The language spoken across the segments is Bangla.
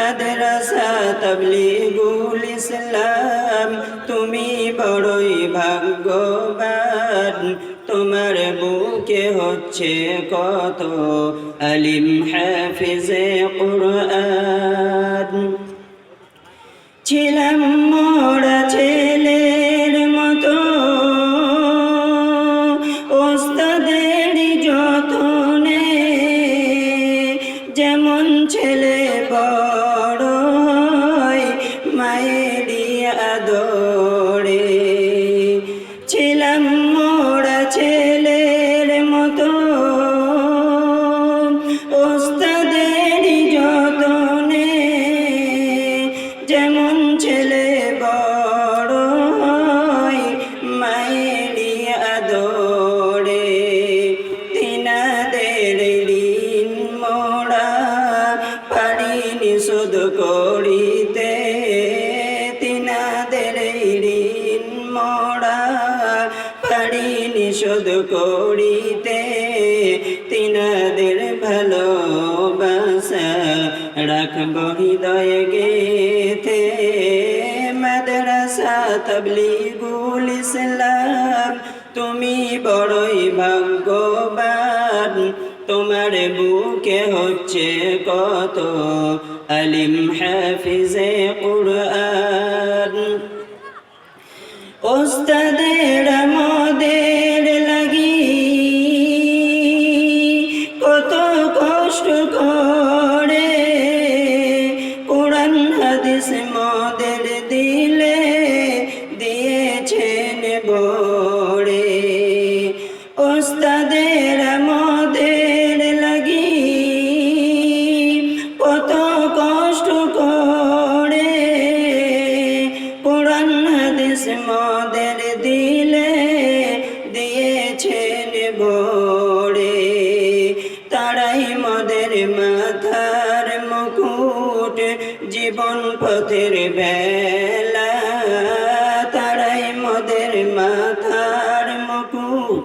মাদ্রাসা তবলিগুল ইসলাম, তুমি বড়ই ভাগ্যবান। তোমার বুকে হচ্ছে কত আলিম হাফিজে কুরআন। ছিলাম মোরা ছেলের মতো, ওস্তাদের যতনে, যেমন ছেলে বড় পারিনি শোধ করিতে তিনাদের ঋণ মোড়া পারিনি শোধ করিতে তিনাদের ভালোবাসা রাখব হৃদয় গেতে মাদ্রাসা তবলিগুল ইসলাম। তুমি বড়ই ভাগ্যবান। তোমার বুকে হচ্ছে কত আলিম হাফিজে কুরআন। ওস্তাদের আমাদের লাগি কত কষ্ট করে কোরআন হাদিস মদের দিলে দিয়েছেন বড়ে মদের মাথার মুকুট, জীবন পথের বেলা, তারাই মদের মাথার মুকুট,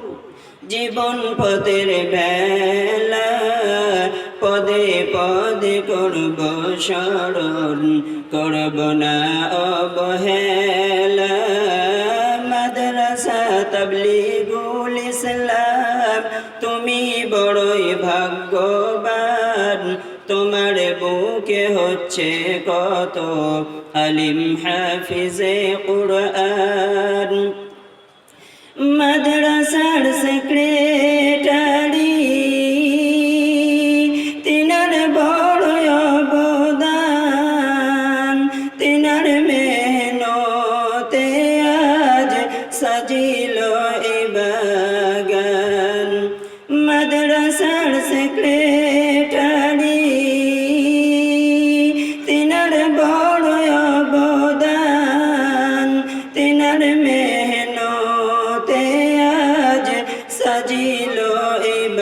জীবন পথের বেলা, পদে পদে করব স্মরণ করব না অবহেলা। মাদ্রাসা তবলিগুল ভাগ্যবান তোমার বুকে হচ্ছে কত আলিম হাফিজে কুরআন। মাদ্রাসার সেক্রেটারি, তিনার বড় অবদান, তিনার মেহনতে আজ সাজিল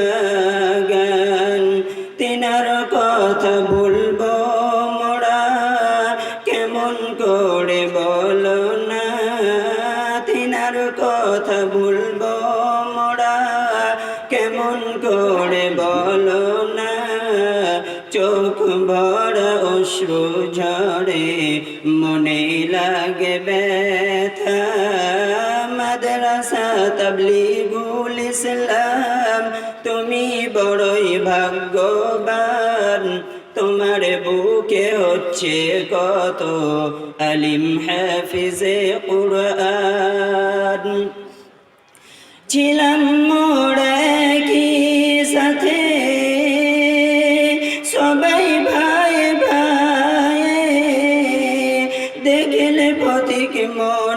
বাগান তিনার কথা ভুলবো মোরা, কেমন করে বলো না? তিনার কথা ভুলবো মোরা, কেমন করে বলো না? চোখ ভরা, অশ্রু ঝরে, মনে লাগে ব্যথা। মাদ্রাসা তবলিগুল ইসলাম তুমি বড়ই ভাগ্যবান। তোমার বুকে হচ্ছে কত আলিম হাফিজে কুরআন। ছিলাম মোড়া কি সাথে। সবাই ভাই ভাই। দেখলে পথিক মনে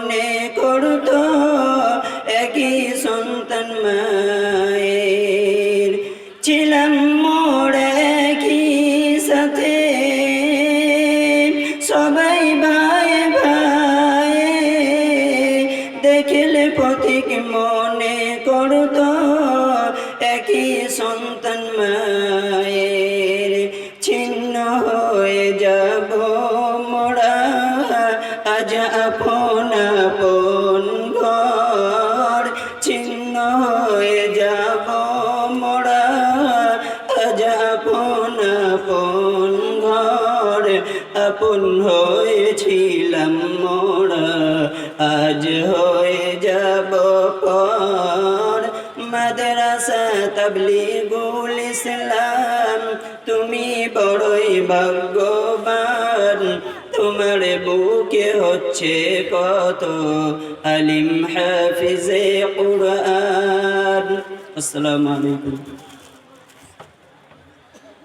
মনে করতো একই সন্তান মায়ের ছিন্ন হয়ে যাব মোরা। আজ আপন আপন ঘর ছিন্ন হয়ে যাব মোরা। আজ আপন আপন ঘর আপন হয়েছিলাম মোরা। আজ হয়ে মাদ্রাসা, তাবলিগুল ইসলাম। তুমি বড়ই ভাগ্যবান, তোমার বুকে হচ্ছে কত আলিম হাফিজে কুরআন। আসসালামু আলাইকুম।